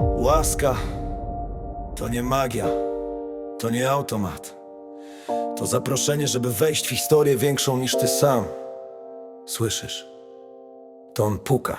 Łaska to nie magia, to nie automat. To zaproszenie, żeby wejść w historię większą niż ty sam. Słyszysz? To on puka.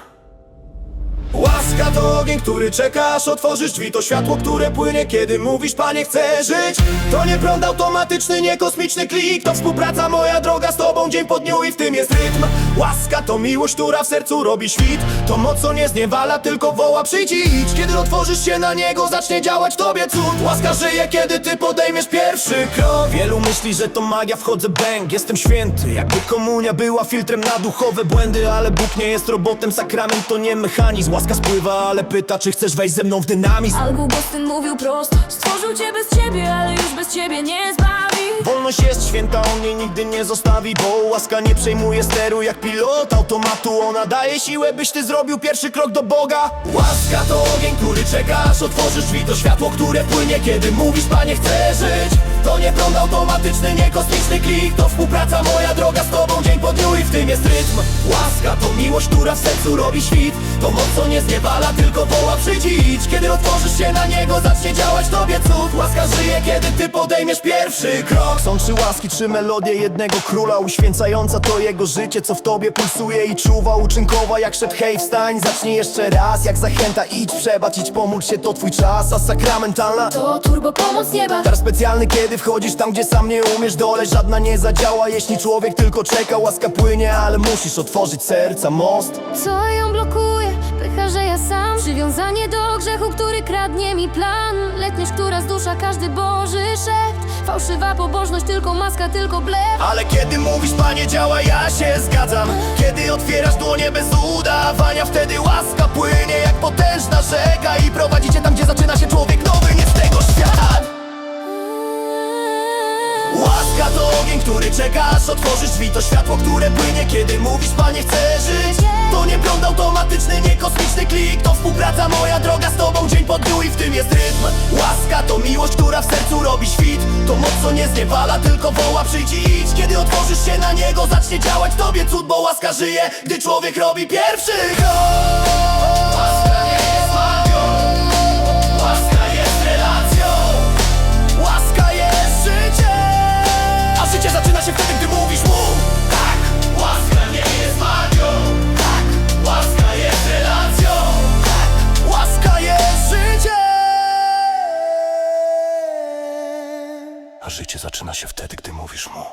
Łaska to ogień, który czekasz, otworzysz drzwi To światło, które płynie, kiedy mówisz, panie, chcę żyć. To nie prąd automatyczny, nie kosmiczny klik. To współpraca, moja droga z tobą dzień po dniu i w tym jest rytm. Łaska to miłość, która w sercu robi świt. To moc, co nie zniewala, tylko woła, przyjdź i idź Kiedy otworzysz się na niego, zacznie działać w tobie cud. Łaska żyje, kiedy ty podejmiesz pierwszy krok. Wielu myśli, że to magia, wchodzę bęk. Jestem święty, jakby komunia była filtrem na duchowe błędy. Ale Bóg nie jest robotem, sakrament to nie mechanizm. Łaska spływa, ale pyta, czy chcesz wejść ze mną w dynamizm? Albo Augustyn mówił prosto Stworzył cię bez ciebie, ale już bez ciebie nie zbawi. Wolność jest święta, on jej nigdy nie zostawi Bo łaska nie przejmuje steru jak pilot automatu. Ona daje siłę, byś ty zrobił pierwszy krok do Boga. Łaska to ogień, który czekasz Otworzysz drzwi to światło, które płynie Kiedy mówisz, panie, chcę żyć Automatyczny, nie kosmiczny klik. To współpraca, moja droga z tobą dzień po dniu I w tym jest rytm. Łaska to miłość, która w sercu robi świt. To moc, co nie zniewala, tylko woła przyjdź i idź Kiedy otworzysz się na niego, zacznie działać tobie cud. Łaska żyje, kiedy ty podejmiesz pierwszy krok. Są trzy łaski, trzy melodie jednego króla. Uświęcająca to jego życie, co w tobie pulsuje i czuwa. Uczynkowa jak szedł hej, wstań, zacznij jeszcze raz Jak zachęta, idź, przebacz, idź, pomóż się, to twój czas. A sakramentalna To turbo pomoc nieba. Dar specjalny, kiedy wchodzisz tam, gdzie sam nie umiesz Dole żadna nie zadziała, jeśli człowiek tylko czeka. Łaska płynie, ale musisz otworzyć serca most. Co ją blokuje? Pycha, że ja sam. Przywiązanie do grzechu, który kradnie mi plan. Letniesz, która zdusza każdy boży szept. Fałszywa pobożność, tylko maska, tylko blef. Ale kiedy mówisz, panie, działa, ja się zgadzam. Kiedy otwierasz dłonie bez udawania Wtedy łaska ogień, który czekasz Otworzysz drzwi, to światło, które płynie Kiedy mówisz, panie, chcę żyć To nie prąd automatyczny, nie kosmiczny klik. To współpraca, moja droga z tobą dzień po dniu I w tym jest rytm. Łaska to miłość, która w sercu robi świt. To moc, co nie zniewala, tylko woła przyjdź i idź Kiedy otworzysz się na niego, zacznie działać w tobie cud Bo łaska żyje, gdy człowiek robi pierwszy krok życie zaczyna się wtedy, gdy mówisz mu